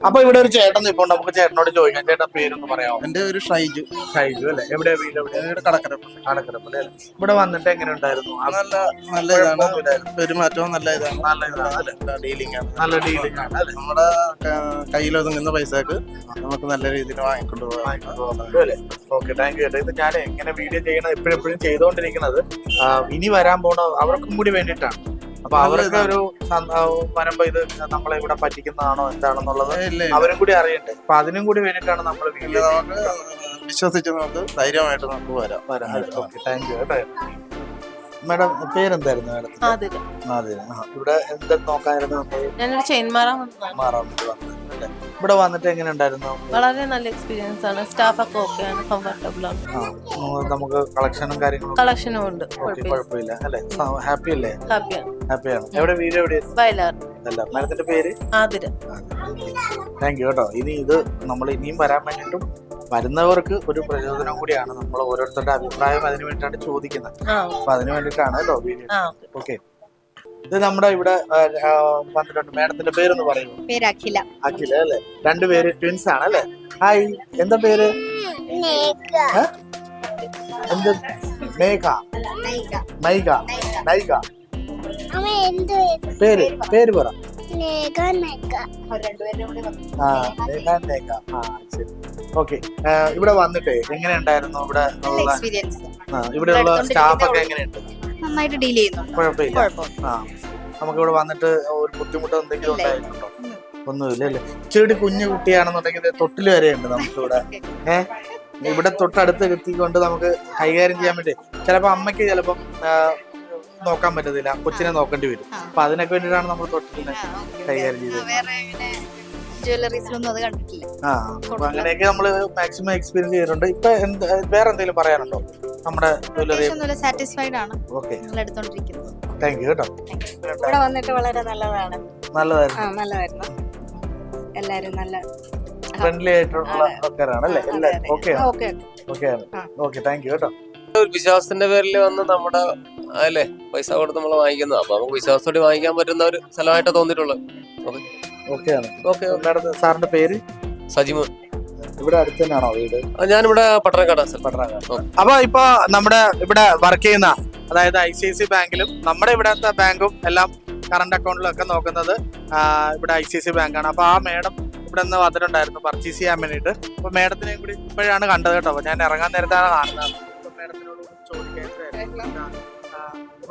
അപ്പൊ ഇവിടെ ഒരു ചേട്ടൻ ഇപ്പൊ നമുക്ക് ചേട്ടനോട് ചോദിക്കാം. ചേട്ടൻ പേരൊന്ന് പറയാമോ? എന്റെ ഒരു ഷൈജു. ഷൈജു അല്ലേ? എവിടെ വീട്? എവിടെ ഇവിടെ കടക്കര ആലക്കരപ്പള്ളി അല്ലേ? ഇവിടെ വന്നിട്ട് എങ്ങനെ ഉണ്ടായിരുന്നു? നല്ല നല്ല ഇതാണ്. പെരുമാറ്റവും നല്ല ഇതാണ്. നല്ല ഇതാണ് അല്ലേ? ഡീലിംഗ് ആണ്. നല്ല ഡീലിംഗ് ആണ് അല്ലേ? നമ്മുടെ ക- കയ്യിൽ ഒതുങ്ങുന്ന പൈസക്ക് നമുക്ക് നല്ല രീതിയിൽ വാങ്ങിക്കൊണ്ട് പോകാം. ഓക്കെ താങ്ക് യു ചേട്ടാ ഇത് ഞാൻ എങ്ങനെ വീഡിയോ ചെയ്യണം എപ്പോഴെപ്പോഴും ചെയ്തുകൊണ്ടിരിക്കുന്നത് ഇനി വരാൻ പോണ അവർക്കും കൂടി വേണ്ടിയിട്ടാണ്. അപ്പൊ അവർക്ക് ഒരു വരുമ്പോ ഇത് നമ്മളെ ഇവിടെ പറ്റിക്കുന്നതാണോ എന്താണെന്നുള്ളത്. അവരും കൂടി അറിയട്ടെ. അപ്പൊ അതിനും കൂടി വേണ്ടിയിട്ടാണ് നമ്മൾ വിശ്വസിച്ച് നമുക്ക് ധൈര്യമായിട്ട് നമുക്ക് വരാം. വരാം. ഓക്കെ താങ്ക് യു കേട്ടോ. മാഡം പേരെന്തായിരുന്നു മാഡം അതിൽ അതെ ആ, ഇവിടെ എന്താ നോക്കാനായിരുന്നു നമ്മൾ ഞാനൊരു ചെയിൻ മാറാൻ മാറാൻ വന്നത് ഇവിടെ വന്നിട്ട് എങ്ങനെ ഉണ്ടായിരുന്നു? വളരെ നല്ല എക്സ്പീരിയൻസ് ആണ്. സ്റ്റാഫ് ഒക്കെ ഓക്കെ ആണ് കംഫർട്ടബിൾ ആണ്. നമുക്ക് കളക്ഷനും കാര്യങ്ങളും കളക്ഷനും ഉണ്ട്. കുഴപ്പമില്ല. കുഴപ്പമില്ല അല്ലേ? ഹാപ്പി അല്ലേ? ഹാപ്പിയാണ് ഹാപ്പിയാണ്. എവിടെ വീട് എവിടെ? വയലാർ. അല്ല മാഡത്തിന്റെ പേര്? ആതിര. താങ്ക് യു കേട്ടോ. ഇനി ഇത് നമ്മൾ ഇനിയും വരാൻ വേണ്ടിയിട്ടും വരുന്നവർക്ക് ഒരു പ്രചോദനം കൂടിയാണ് നമ്മൾ ഓരോരുത്തരുടെ അഭിപ്രായം അതിനു വേണ്ടിയിട്ടാണ് ചോദിക്കുന്നത്. അപ്പൊ അതിനു വേണ്ടിയിട്ടാണ് കേട്ടോ വീഡിയോ. ഓക്കെ ഇത് നമ്മുടെ ഇവിടെ വന്നിട്ടുണ്ട്. മാഡത്തിന്റെ പേരൊന്ന് പറയുന്നു പേര് അഖില. അഖില അല്ലെ? രണ്ടുപേര് ട്വിൻസ് ആണ് അല്ലേ? ഹായ് എന്താ പേര്? എന്ത്? മേഘ. മൈക നൈക പേര് പേര് പറ. ആ ആ ശരി. ഓക്കെ. ഇവിടെ വന്നിട്ട് എങ്ങനെ ഉണ്ടായിരുന്നു ഇവിടെ ഉള്ള എക്സ്പീരിയൻസ് ആ, ഇവിടെയുള്ള സ്റ്റാഫ് ഒക്കെ എങ്ങനെയുണ്ട്? നന്നായിട്ട് ഡീൽ ചെയ്യുന്നുണ്ട്. കുഴപ്പമില്ല. ആ നമുക്ക് ഇവിടെ വന്നിട്ട് ഒരു ബുദ്ധിമുട്ടോ എന്തെങ്കിലും ഉണ്ടായിട്ടുണ്ടോ? ഒന്നുമില്ല അല്ലേ ചെടി കുഞ്ഞു കുട്ടിയാണെന്നുണ്ടെങ്കിൽ തൊട്ടിൽ തൊട്ടിൽ വരെ ഉണ്ട് നമുക്കിവിടെ. ഏഹ്? ഇവിടെ തൊട്ടടുത്ത് എത്തിക്കൊണ്ട് നമുക്ക് കൈകാര്യം ചെയ്യാൻ വേണ്ടി. ചിലപ്പോ അമ്മയ്ക്ക് ചിലപ്പം നോക്കാൻ പറ്റത്തില്ല. കൊച്ചിനെ നോക്കേണ്ടി വരും. അപ്പൊ അതിനൊക്കെ വേണ്ടിയിട്ടാണ് നമ്മൾ തൊട്ടിലിനെ കൈകാര്യം ചെയ്തത്. ജ്വല്ലറീസിലൊന്നും അത് കണ്ടിട്ടില്ല. ആ അപ്പൊ അങ്ങനെയൊക്കെ നമ്മൾ മാക്സിമം എക്സ്പീരിയൻസ് ചെയ്തിട്ടുണ്ട്. ഇപ്പൊ എന്ത് വേറെ എന്തെങ്കിലും പറയാനുണ്ടോ? നമ്മുടെ ജ്വല്ലറി അത്യാവശ്യം സാറ്റിസ്ഫൈഡ് ആണ്. ഓക്കെ. നിങ്ങൾ എടുത്തോണ്ടിരിക്കുന്നത്. താങ്ക് യു കേട്ടോ. ഇവിടെ വന്നിട്ട് വളരെ നല്ലതാണ്. നല്ലതായിരുന്നു. ആ നല്ലതായിരുന്നു. എല്ലാരും നല്ല ഫ്രണ്ട്ലി ആയിട്ടുള്ള ആൾക്കാരാണ് അല്ലേ? എല്ലാവരും. Okay. Okay. Okay thank you കേട്ടോ. ഒരു വിശ്വാസത്തിന്റെ പേരിൽ വന്ന് നമ്മുടെ അല്ലേ പൈസ കൊടുത്ത് നമ്മൾ വാങ്ങിക്കുന്നത് അപ്പൊ നമുക്ക് വിശ്വാസത്തോടെ വാങ്ങിക്കാൻ പറ്റുന്ന ഒരു സ്ഥലമായിട്ട് തോന്നിയിട്ടുള്ളത്. ഓക്കെ. സാറിന്റെ പേര്? സജിമോൻ ഇവിടെ അടുത്ത് തന്നെയാണോ വീട് ഞാനിവിടെ പട്ടണക്കാട് പട്ടണക്കാട്. അപ്പൊ ഇപ്പൊ നമ്മുടെ ഇവിടെ വർക്ക് ചെയ്യുന്ന അതായത് ഐ സി ഐ സി ബാങ്കിലും നമ്മുടെ ഇവിടത്തെ ബാങ്കും എല്ലാം കറണ്ട് അക്കൗണ്ടിലൊക്കെ നോക്കുന്നത് ഇവിടെ ഐ സി ഐ സി ബാങ്കാണ്. അപ്പൊ ആ മേഡം ഇവിടെ നിന്ന് വന്നിട്ടുണ്ടായിരുന്നു പർച്ചേസ് ചെയ്യാൻ വേണ്ടിയിട്ട്. അപ്പൊ മേഡത്തിനെ കൂടി ഇപ്പോഴാണ് കണ്ടത് കേട്ടോ. അപ്പൊ ഞാൻ ഇറങ്ങാൻ നേരത്താണ് കാണുന്നത്. ഇവിടെ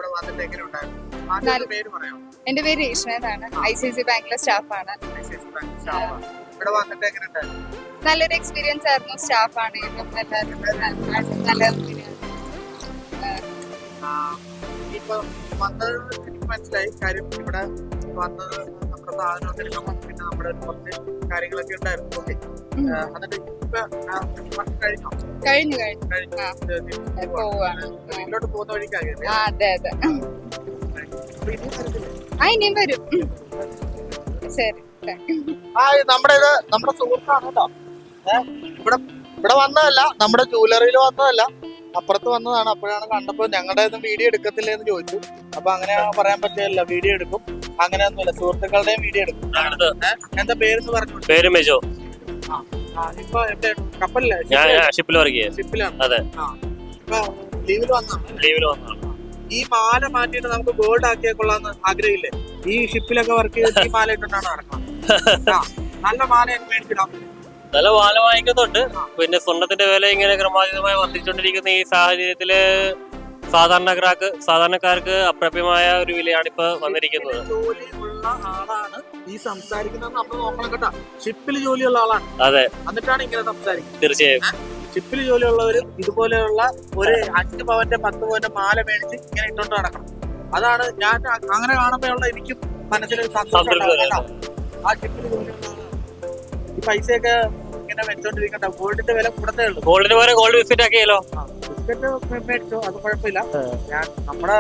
വന്നിട്ട് എങ്ങനെ ഉണ്ടായിരുന്നു? പേര് പറയാം എന്റെ പേര് ഇഷ്മേതാണ്. ഐ സി സി ബാങ്കിലെ സ്റ്റാഫാണ്. ഇവിടെ വന്നിട്ട് എങ്ങനെ ഉണ്ടായിരുന്നു? നല്ലൊരു എക്സ്പീരിയൻസ് ആയിരുന്നു. സ്റ്റാഫ് ആണെങ്കിലും എല്ലാവരും നല്ല- ഇപ്പൊ വന്നത് എനിക്ക് മനസ്സിലായി. കാര്യം ഇവിടെ വന്നത് നമ്മുടെ സാധനം എടുക്കുമ്പോൾ പിന്നെ നമ്മുടെ കുറച്ച് കാര്യങ്ങളൊക്കെ ഉണ്ടായിരുന്നു ഓക്കെ വർക്ക് കഴിഞ്ഞോ? കഴിഞ്ഞു കഴിഞ്ഞു. പോകുന്ന വഴിക്കാകെ അതെ അതെ. ആ ഇനിയും വരും. ശരി നമ്മുടെ ഇത് നമ്മുടെ സുഹൃത്താണ് കേട്ടോ. ഇവിടെ ഇവിടെ വന്നതല്ല നമ്മുടെ ജ്വല്ലറിയിൽ വന്നതല്ല. അപ്പുറത്ത് വന്നതാണ്. അപ്പോഴാണ് കണ്ടപ്പോൾ ഞങ്ങളുടെ വീഡിയോ എടുക്കത്തില്ല എന്ന് ചോദിച്ചു. അപ്പൊ അങ്ങനെ പറയാൻ പറ്റില്ല വീഡിയോ എടുക്കും. അങ്ങനെയൊന്നുമില്ല. സുഹൃത്തുക്കളുടെയും വീഡിയോ എടുക്കും. എന്താ പേരെന്ന് പറഞ്ഞു? പേര് മെജോ. ഇപ്പൊ ഷിപ്പിൽ വർക്ക് ചെയ്യാം. ഷിപ്പിലാണ്? അതെ. ലീവിൽ വന്നാണ് ലീവിൽ ഈ മാല മാറ്റിട്ട് നമുക്ക് ഗോൾഡ് ആക്കിയാൽ കൊള്ളാന്ന് ആഗ്രഹമില്ലേ? ഈ ഷിപ്പിലൊക്കെ വർക്ക് ചെയ്ത് ഈ മാല ഇട്ടിട്ടാണ് നടക്കുന്നത്. നല്ല മാല മേടിച്ചിടാം. നല്ല വാല വാങ്ങിക്കുന്നുണ്ട്. പിന്നെ സ്വർണത്തിന്റെ വില ഇങ്ങനെ ക്രമാതീതമായി വർദ്ധിച്ചുകൊണ്ടിരിക്കുന്ന ഈ സാഹചര്യത്തിൽ സാധാരണക്കാർക്ക് സാധാരണക്കാർക്ക് അപ്രാപ്യമായ ഒരു വിലയാണ് ഇപ്പൊ വന്നിരിക്കുന്നത്. ജോലി ഉള്ള ആളാണ് ഈ സംസാരിക്കുന്നത് നമ്മൾ നോക്കണം കേട്ടോ. ഷിപ്പിൽ ജോലിയുള്ള ആളാണ്. അതെ. എന്നിട്ടാണ് ഇങ്ങനെ സംസാരിക്കുന്നത്. തീർച്ചയായും. ഷിപ്പിൽ ജോലിയുള്ളവരും ഇതുപോലെയുള്ള ഒരു അഞ്ച് പവന്റെ പത്ത് പവന്റെ മാല മേടിച്ച് ഇങ്ങനെ ഇട്ടോണ്ട് നടക്കണം. അതാണ് ഞാൻ അങ്ങനെ കാണുമ്പോഴുള്ള എനിക്കും. കേട്ടോ. ആ ഷിപ്പിൽ ജോലിയുള്ള ഈ പൈസയൊക്കെ ഇങ്ങനെ വെച്ചോണ്ടിരിക്കണ്ട ഗോൾഡിന്റെ വില കൂടത്തേ ഉള്ളൂ. ഗോൾഡിന് പോലെ ഗോൾഡ് വിസിറ്റ് ആക്കിയാലോ? ബിസ്ക്കറ്റ് മേടിച്ചു അത് കുഴപ്പമില്ല. ഞാൻ നമ്മുടെ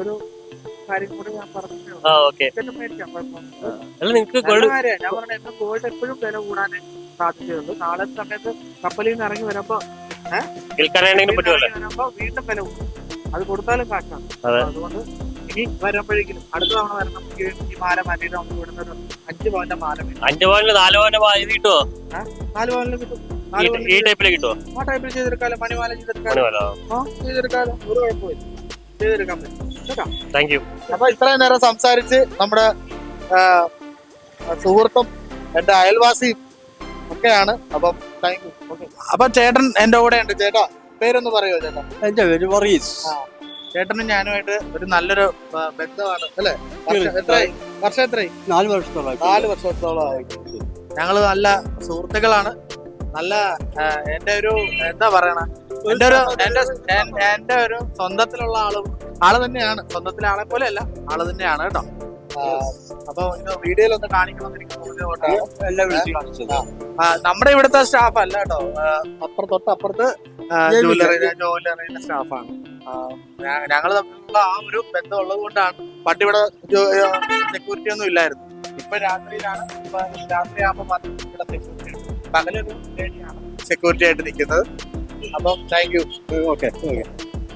ഒരു കാര്യം കൂടി ഞാൻ പറഞ്ഞു ബിസ്ക്കറ്റ് മേടിക്കാം. ഞാൻ പറഞ്ഞ ഗോൾഡ് എപ്പോഴും വില കൂടാനേ സാധ്യതയുള്ളൂ. നാളെ സമയത്ത് കപ്പലിൽ നിന്ന് ഇറങ്ങി വരുമ്പോ വീണ്ടും വില കൂടും. അത് കൊടുത്താലും കാശാണ്. അതുകൊണ്ട് ഇനി വരുമ്പോഴേക്കും അടുത്ത തവണ വരണം ഈ മാല മാറ്റിയിട്ട് നമുക്ക് ഇവിടുന്ന് ഒരു അഞ്ച് പവന്റെ മാല അഞ്ചു പവനിൽ നാല് പവന്റെ കിട്ടുമോ നാല് പവനിൽ കിട്ടും. ഈ നാല് ട- പവനിൽ ഈ ടൈപ്പിൽ കിട്ടുമോ ആ ടൈപ്പിൽ ചെയ്തെടുക്കാലോ? മണിമാല ചെയ്തെടുക്കാലോ? മണിമല. ആ ചെയ്തെടുക്കാലോ? ഒരു കുഴപ്പമില്ല ചെയ്തെടുക്കാൻ പറ്റും. കേട്ടോ? താങ്ക് യു അപ്പൊ ഇത്രയും നേരം സംസാരിച്ച് നമ്മുടെ സുഹൃത്തും എന്റെ അയൽവാസിയും ഒക്കെയാണ്. അപ്പം താങ്ക് യു അപ്പൊ ചേട്ടൻ എന്റെ കൂടെ ഉണ്ട് ചേട്ടാ പേരൊന്ന് പറയോ ചേട്ടാ? എന്റെ പേര് വർഗീസ് ആ. ചേട്ടനും ഞാനുമായിട്ട് ഒരു നല്ലൊരു ബന്ധമാണ് അല്ലേ? എത്രയായി? വർഷം എത്രയായി? നാല് വർഷത്തോളം നാല് വർഷത്തോളം ഞങ്ങൾ നല്ല സുഹൃത്തുക്കളാണ്. നല്ല എന്റെ ഒരു എന്താ പറയണ? എന്റെ ഒരു എന്റെ എന്റെ ഒരു സ്വന്തത്തിലുള്ള ആളും ആൾ തന്നെയാണ്. സ്വന്തത്തിലെ ആളെ പോലെ അല്ല ആൾ തന്നെയാണ് കേട്ടോ. അപ്പൊ വീഡിയോയിൽ ഒന്ന് കാണിക്കണം നമ്മുടെ ഇവിടുത്തെ സ്റ്റാഫ് അല്ല കേട്ടോ. അപ്പുറത്ത് തൊട്ട് അപ്പുറത്ത് ജുവലറി ജുവലറിയുടെ സ്റ്റാഫാണ് ഞങ്ങൾ തമ്മിലുള്ള ആ ഒരു ബന്ധം ഉള്ളത് കൊണ്ടാണ്. പണ്ട് ഇവിടെ സെക്യൂരിറ്റി ഒന്നും ഇല്ലായിരുന്നു. ഇപ്പൊ രാത്രിയിലാണ് ഇപ്പൊ രാത്രിയാകുമ്പോൾ മാത്രം ഇവിടെ സെക്യൂരിറ്റി പകലൊരു സെക്യൂരിറ്റി ആയിട്ട് നിൽക്കുന്നത്. അപ്പം താങ്ക് യു ഓക്കെ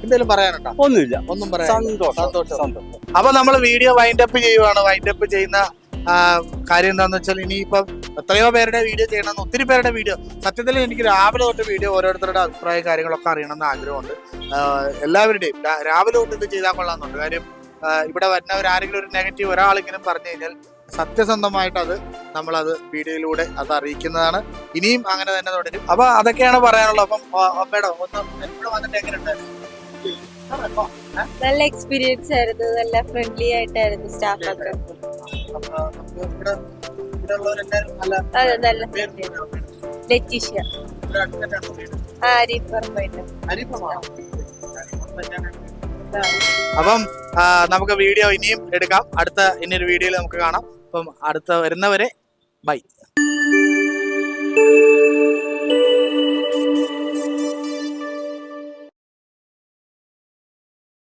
എന്തെങ്കിലും പറയാനുണ്ടോ? ഒന്നുമില്ല. ഒന്നും പറയാൻ സന്തോഷം സന്തോഷം. അപ്പൊ നമ്മൾ വീഡിയോ വൈൻഡപ്പ് ചെയ്യുവാണ്. വൈൻഡപ്പ് ചെയ്യുന്ന കാര്യം എന്താണെന്ന് വെച്ചാൽ ഇനിയിപ്പം എത്രയോ പേരുടെ വീഡിയോ ചെയ്യണമെന്ന് ഒത്തിരി പേരുടെ വീഡിയോ സത്യത്തിൽ എനിക്ക് രാവിലെ തൊട്ട് വീഡിയോ ഓരോരുത്തരുടെ അഭിപ്രായ കാര്യങ്ങളൊക്കെ അറിയണമെന്ന് ആഗ്രഹമുണ്ട്. എല്ലാവരുടെയും. രാവിലെ തൊട്ട് ഇത് ചെയ്താൽ കൊള്ളാമെന്നുണ്ട്. കാര്യം ഇവിടെ വരുന്നവരാരെങ്കിലും ഒരു നെഗറ്റീവ് ഒരാളെങ്കിലും പറഞ്ഞു കഴിഞ്ഞാൽ സത്യസന്ധമായിട്ട് അത് നമ്മളത് വീഡിയോയിലൂടെ അത് അറിയിക്കുന്നതാണ്. ഇനിയും അങ്ങനെ തന്നെ തുടരും. അപ്പൊ അതൊക്കെയാണ് പറയാനുള്ളത്. അപ്പം അമ്മയുടെ ഒന്ന് ഇവിടെ വന്നിട്ട് എങ്ങനെയുണ്ടായിരുന്നു നല്ല എക്സ്പീരിയൻസ് ആയിരുന്നു. നല്ല ഫ്രണ്ട്ലി ആയിട്ടായിരുന്നു സ്റ്റാഫ് ഒക്കെ. അതെ നല്ല ലറ്റീഷ്യ അപ്പം നമുക്ക് വീഡിയോ ഇനിയും എടുക്കാം. അടുത്ത ഇനിയൊരു വീഡിയോയിൽ നമുക്ക് കാണാം. അപ്പം അടുത്ത വരുന്നവരെ ബൈ.